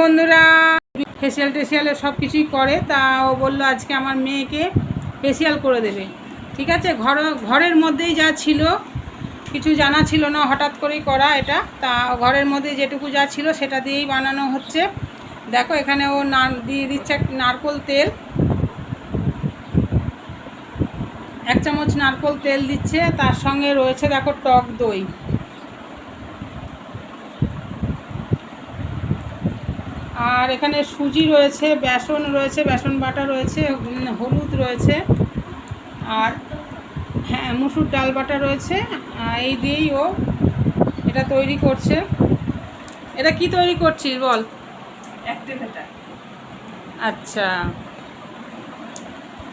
বন্ধুরা ফেসিয়াল টেসিয়ালে সব কিছুই করে, তা ও বলল আজকে আমার মেয়েকে ফেসিয়াল করে দেবে। ঠিক আছে? ঘর, ঘরের মধ্যেই যা ছিল, কিছু জানা ছিল না হঠাৎ করেই করা এটা। তা ঘরের মধ্যে যেটুকু যা ছিল সেটা দিয়েই বানানো হচ্ছে। দেখো, এখানে ও দিয়ে দিচ্ছে নারকোল তেল। এক চামচ নারকোল তেল দিচ্ছে, তার সঙ্গে রয়েছে দেখো টক দই। আর এখানে সুজি রয়েছে বেসন রয়েছে বেসন বাটা রয়েছে হলুদ রয়েছে আর হ্যাঁ মুসুর ডাল বাটা রয়েছে এই দিয়েই ও এটা তৈরি করছে। এটা কি তৈরি করছিস বল? আচ্ছা।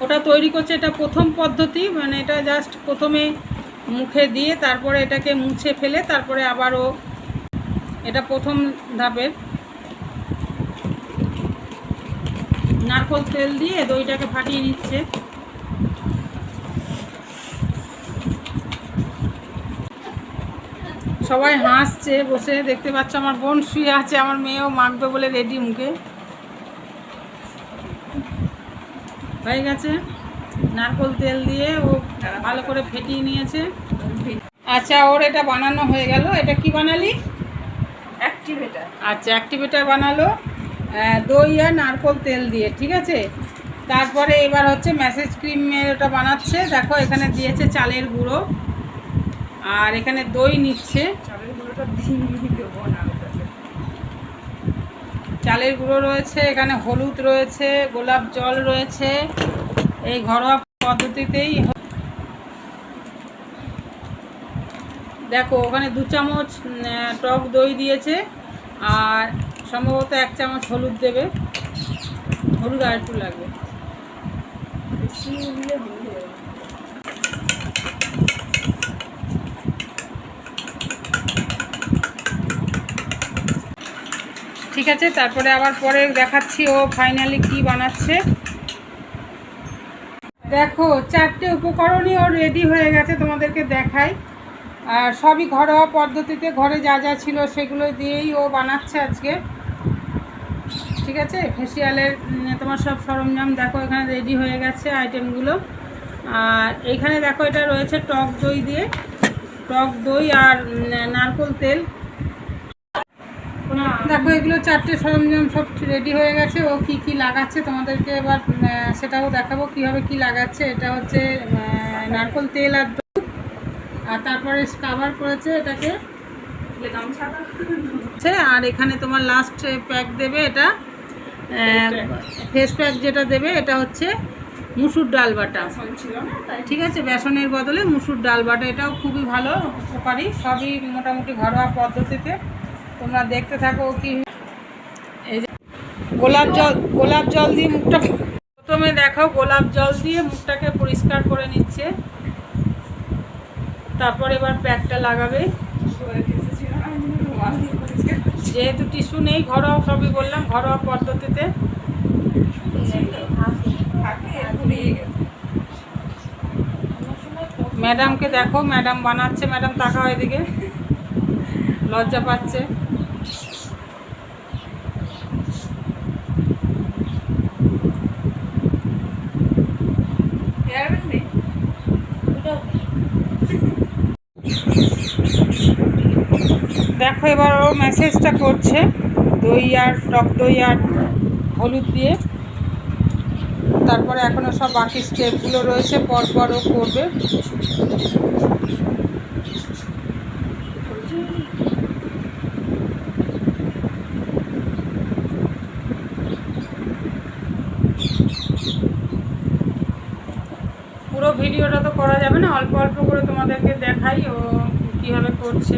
ওটা তৈরি করছে এটা প্রথম পদ্ধতি মানে এটা জাস্ট প্রথমে মুখে দিয়ে তারপরে এটাকে মুছে ফেলে তারপরে আবারও এটা প্রথম ধাপের নারকোল তেল দিয়ে দইটাকে ফাটিয়ে নিচ্ছে। সবাই হাসছে বসে দেখতে পাচ্ছ আমার বোন শুয়ে আছে আমার মেয়েও মাখবে বলে রেডি মুখে। হয়ে গেছে। নারকোল তেল দিয়ে ও ভালো করে ফেটিয়ে নিয়েছে। আচ্ছা ওর এটা বানানো হয়ে গেল। এটা কি বানালি? অ্যাক্টিভেটার আচ্ছা অ্যাক্টিভেটার বানালো। দই আর নারকোল তেল দিয়ে ঠিক আছে? তারপরে এবার হচ্ছে ম্যাসেজ ক্রিমের ওটা বানাচ্ছে। দেখো এখানে দিয়েছে চালের গুঁড়ো। আর এখানে দই নিচ্ছে। চালের গুঁড়ো রয়েছে এখানে হলুদ রয়েছে গোলাপ জল রয়েছে। এই ঘরোয়া পদ্ধতিতেই দেখো ওখানে দু চামচ টক দই দিয়েছে। আর সম্ভবত এক চামচ হলুদ দেবে। হলুদ আর একটু লাগবে। ঠিক আছে, তারপরে আবার পরে দেখাচ্ছি ও ফাইনালি কি বানাচ্ছে। দেখো, চারটে উপকরণই ও রেডি হয়ে গেছে, তোমাদেরকে দেখাই। আর সবই ঘরোয়া পদ্ধতিতে ঘরে যা যা ছিল সেগুলো দিয়েই ও বানাচ্ছে আজকে। ঠিক আছে? ফেসিয়ালের তোমার সব সরঞ্জাম দেখো এখানে রেডি হয়ে গেছে আইটেমগুলো আর এইখানে দেখো এটা রয়েছে টক দই দিয়ে। টক দই আর নারকোল তেল। দেখো এগুলো চারটে সরঞ্জাম সব রেডি হয়ে গেছে। ও কি কি লাগাচ্ছে তোমাদেরকে এবার সেটাও দেখাবো। কীভাবে কি লাগাচ্ছে? এটা হচ্ছে নারকোল তেল আর দুধ আর তারপরে কাভার করেছে এটাকে। আর এখানে তোমার লাস্ট প্যাক দেবে এটা। ফেস প্যাক যেটা দেবে, এটা হচ্ছে মুসুর ডাল বাটা। ঠিক আছে? বেসনের বদলে মুসুর ডাল বাটা, এটাও খুবই ভালো উপকারী সবই মোটামুটি ঘরোয়া পদ্ধতিতে। তোমরা দেখতে থাকো কি এই যে গোলাপ জল গোলাপ জল দিয়ে মুখটা প্রথমে দেখো গোলাপ জল দিয়ে মুখটাকে পরিষ্কার করে নিচ্ছে। তারপর এবার প্যাকটা লাগাবে। যেহেতু টিস্যু নেই, ঘরোয়া সবই বললাম, ঘরোয়া পদ্ধতিতে। ম্যাডামকে দেখো, ম্যাডাম বানাচ্ছে, ম্যাডাম তাকাও এদিকে। লজ্জা পাচ্ছে। এবার ও মেসেজটা করছে, দই আর টক দই আর হলুদ দিয়ে। তারপরে এখনও সব বাকি স্টেপগুলো রয়েছে পরপর ও করবে। পুরো ভিডিওটা তো করা যাবে না, অল্প অল্প করে তোমাদেরকে দেখাই ও কীভাবে করছে।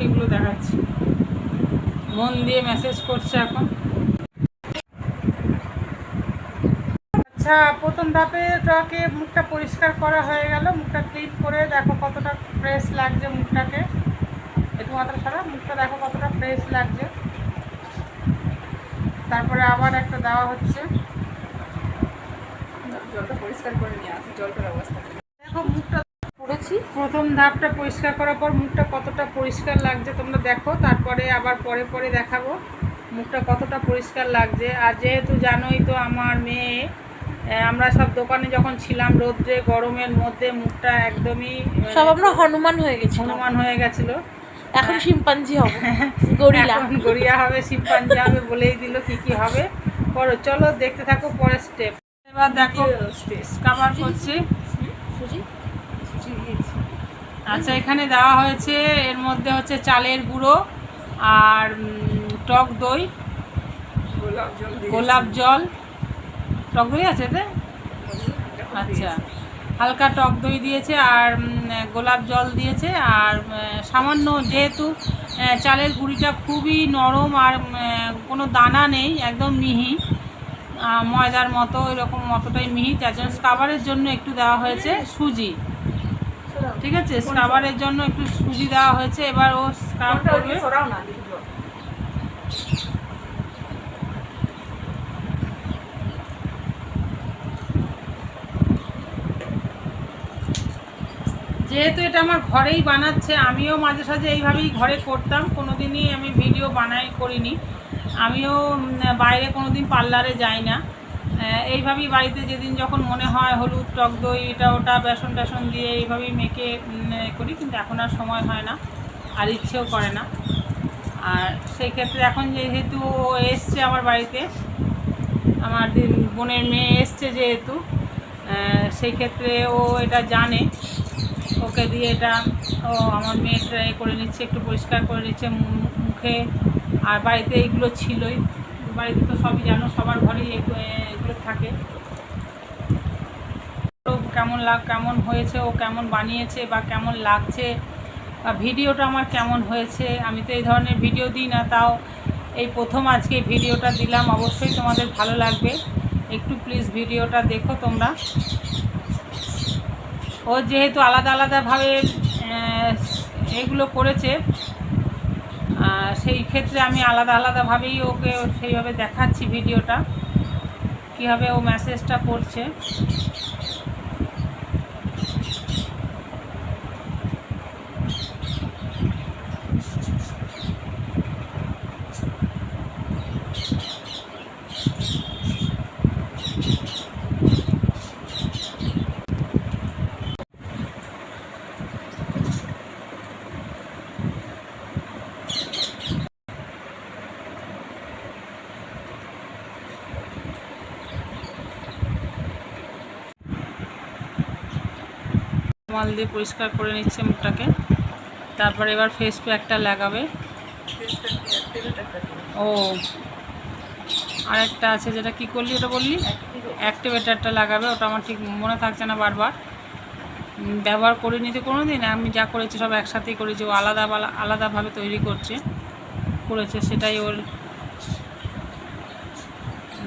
বাকিগুলো দেখাচ্ছি। মন দিয়ে মেসেজ করছে এখন। আচ্ছা প্রথম ধাপে ওটাকে মুখটা পরিষ্কার করা হয়ে গেল। মুখটা ক্লিন করে দেখো কতটা ফ্রেশ লাগছে মুখটাকে। একটু মাত্রা সারা মুখটা দেখো কতটা ফ্রেশ লাগছে। তারপরে আবার একটা দেওয়া হচ্ছে। জলটা পরিষ্কার করে নিয়ে আসি জলটার অবস্থা। দেখো মুখটা পড়েছি প্রথম ধাপটা পরিষ্কার করার পর মুখটা কতটা পরিষ্কার লাগছে তোমরা দেখো তারপরে আবার পরে পরে দেখাবো মুখটা কতটা পরিষ্কার লাগছে। আর যেহেতু জানোই তো আমার মেয়ে আমরা সব দোকানে যখন ছিলাম রোদ্রে গরমের মধ্যে মুখটা একদমই সব আমরা হনুমান হয়ে গেছি হনুমান হয়ে গেছিল। এখন শিম্পাঞ্জি হব গরিলা। এখন গড়িয়া হবে শিম্পাঞ্জি হবে বলেই দিল কি কি হবে। পরে চলো দেখতে থাকো পরের স্টেপ এবার দেখো কাভার করছি। আচ্ছা এখানে দেওয়া হয়েছে এর মধ্যে হচ্ছে চালের গুঁড়ো আর টক দই। গোলাপ জল টক দই আছে এতে? আচ্ছা হালকা টক দই দিয়েছে আর গোলাপ জল দিয়েছে আর সামান্য যেহেতু চালের গুঁড়িটা খুবই নরম আর কোনো দানা নেই একদম মিহি ময়দার মতো এরকম মতোটাই মিহি যার জন্য স্কাবারের জন্য একটু দেওয়া হয়েছে সুজি। ঠিক আছে? স্কাবারের জন্য একটু সুজি দেওয়া হয়েছে এবার ও স্কাব করবে। যেহেতু এটা আমার ঘরেই বানাচ্ছে আমিও মাঝে সাঝে এইভাবেই ঘরে করতাম কোনো দিনই আমি ভিডিও বানাই করিনি। আমিও বাইরে কোনো দিন পার্লারে যাই না। এইভাবেই বাড়িতে যেদিন যখন মনে হয় হলুদ, টক দই, এটা ওটা, বেসন টেসন দিয়ে এইভাবেই মেখে করি, কিন্তু এখন আর সময় হয় না, আর ইচ্ছেও করে না। আর সেই ক্ষেত্রে এখন যেহেতু ও এসছে আমার বাড়িতে, আমার বোনের মেয়ে এসছে যেহেতু সেই ক্ষেত্রে ও এটা জানে, ওকে দিয়ে এটা ও আমার মেয়েটা এ করে নিচ্ছে, একটু পরিষ্কার করে নিচ্ছে মুখে, আর বাড়িতে এইগুলো ছিলই, বাড়িতে তো সবই জানো, সবার ঘরেই এগুলো থাকে। কেমন লাগ, কেমন হয়েছে, ও কেমন বানিয়েছে বা কেমন লাগছে, বা ভিডিওটা আমার কেমন হয়েছে, আমি তো এই ধরনের ভিডিও দিই না, তাও এই প্রথম আজকে ভিডিওটা দিলাম, অবশ্যই তোমাদের ভালো লাগবে। একটু প্লিজ ভিডিওটা দেখো তোমরা। ও যেহেতু আলাদা আলাদাভাবে এগুলো করেছে সেই ক্ষেত্রে আমি আলাদা আলাদাভাবেই ওকে সেইভাবে দেখাচ্ছি ভিডিওটা। কীভাবে ও মেসেজটা করছে। মাল দিয়ে পরিষ্কার করে নিচ্ছে মুখটাকে। তারপরে এবার ফেস প্যাকটা লাগাবে। ও। আরেকটা আছে যেটা কি করলি ওটা বললি? অ্যাক্টিভেটারটা লাগাবে ওটা আমার ঠিক মনে থাকছে না বারবার। ব্যবহার করিনি তো কোনো দিন আমি যা করেছি সব একসাথেই করেছি ও আলাদা আলাদাভাবে তৈরি করছে করেছে সেটাই ওর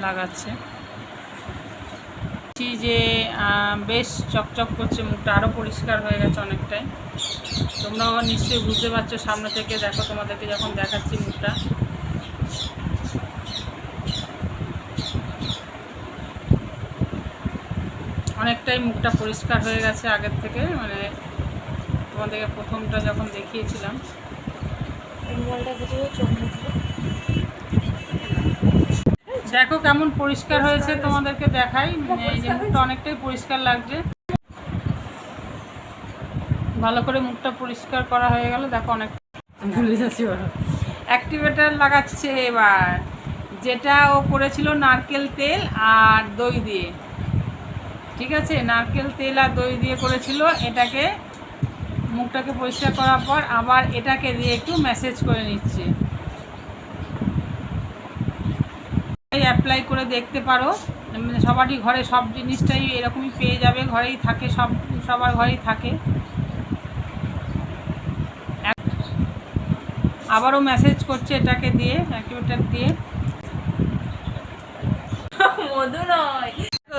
লাগাচ্ছে। দেখছি যে বেশ চকচক করছে, মুখটা আরও পরিষ্কার হয়ে গেছে অনেকটাই। তোমরাও নিশ্চয়ই বুঝতে পারছ, সামনে থেকে দেখো তোমাদেরকে যখন দেখাচ্ছি মুখটা। অনেকটাই মুখটা পরিষ্কার হয়ে গেছে আগের থেকে মানে তোমাদেরকে প্রথমটা যখন দেখিয়েছিলাম। চোখ দেখো কেমন পরিষ্কার হয়েছে তোমাদেরকে দেখাই। এই যে মুখটা অনেকটাই পরিষ্কার লাগছে। ভালো করে মুখটা পরিষ্কার করা হয়ে গেল। দেখো অনেক ভুলে যাচ্ছি অ্যাক্টিভেটার লাগাচ্ছে এবার। যেটা ও করেছিল নারকেল তেল আর দই দিয়ে। ঠিক আছে? নারকেল তেল আর দই দিয়ে করেছিল। এটাকে মুখটাকে পরিষ্কার করার পর আবার এটাকে দিয়ে একটু ম্যাসেজ করে নিচ্ছে। অ্যাপ্লাই করে দেখতে পারো। মানে সবারই ঘরে সব জিনিসটাই এরকমই পেয়ে যাবে ঘরেই থাকে সব সবার ঘরেই থাকে। আবারও মেসেজ করছে এটাকে দিয়ে অ্যাক্টিভেটার দিয়ে। মধু নয়।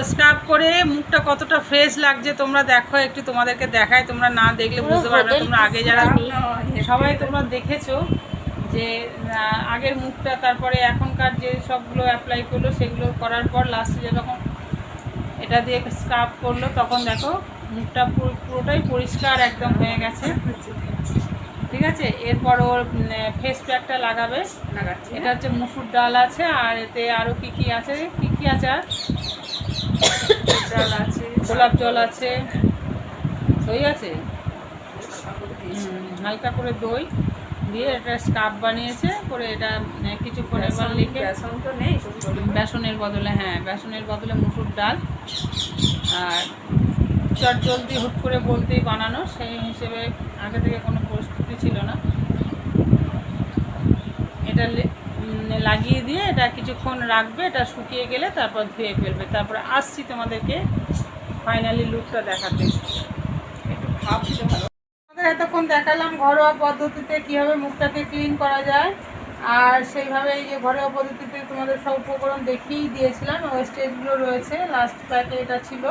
স্ক্রাব করে মুখটা কতটা ফ্রেশ লাগছে তোমরা দেখো একটু তোমাদেরকে দেখায় তোমরা না দেখলে বুঝতে পারবে না। তোমরা আগে যারা সবাই তোমরা দেখেছ। যে আগের মুখটা তারপরে এখনকার যে সবগুলো অ্যাপ্লাই করল সেগুলো করার পর লাস্টে যেরকম এটা দিয়ে স্ক্রাব করল তখন দেখো মুখটা পুরোটাই পরিষ্কার একদম হয়ে গেছে। ঠিক আছে? এরপর ওর ফেস প্যাকটা লাগাবে। লাগাচ্ছি। এটা হচ্ছে মুসুর ডাল আছে আর এতে আরও কি কি আছে? কি কি আছে আর? ডাল আছে গোলাপ জল আছে। দই আছে? হালকা করে দই। দিয়ে এটা স্কার্ফ বানিয়েছে করে এটা মানে কিছুক্ষণ এবার লিখে বেসন তো নেই বেসনের বদলে হ্যাঁ বেসনের বদলে মুসুর ডাল আর চট জলদি হুট করে বলতেই বানানো সেই হিসেবে আগে থেকে কোনো প্রস্তুতি ছিল না। এটা লাগিয়ে দিয়ে এটা কিছুক্ষণ রাখবে এটা শুকিয়ে গেলে তারপর ধুয়ে ফেলবে। তারপরে আসছি তোমাদেরকে ফাইনালি লুকটা দেখাতে। একটু দিলে ভালো এতক্ষণ দেখালাম ঘরোয়া পদ্ধতিতে কীভাবে মুখটাকে ক্লিন করা যায়। আর সেইভাবে এই যে ঘরোয়া পদ্ধতিতে তোমাদের সব উপকরণ দেখিয়েই দিয়েছিলাম। ওয়েস্টেজগুলো রয়েছে। লাস্ট প্যাকে এটা ছিল।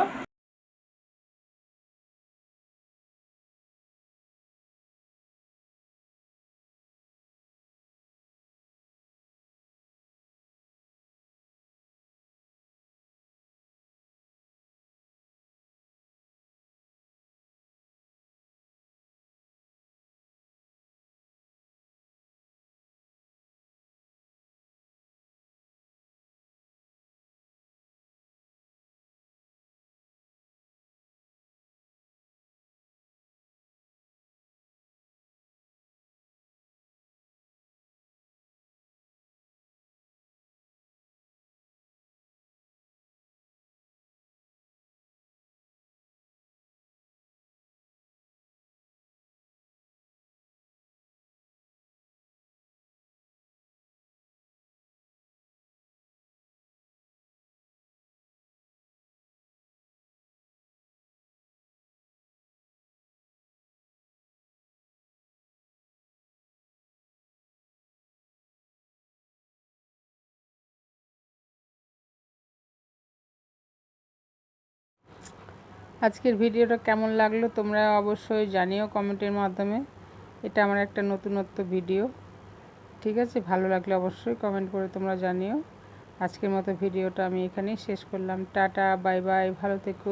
আজকের ভিডিওটা কেমন লাগল তোমরা অবশ্যই জানিও কমেন্টের মাধ্যমে। এটা আমার একটা নতুনত্ব ভিডিও। ঠিক আছে? ভালো লাগলে অবশ্যই কমেন্ট করে তোমরা জানিও। আজকের মতো ভিডিওটা আমি এখানেই শেষ করলাম। টাটা, বাই বাই, ভালো থেকো।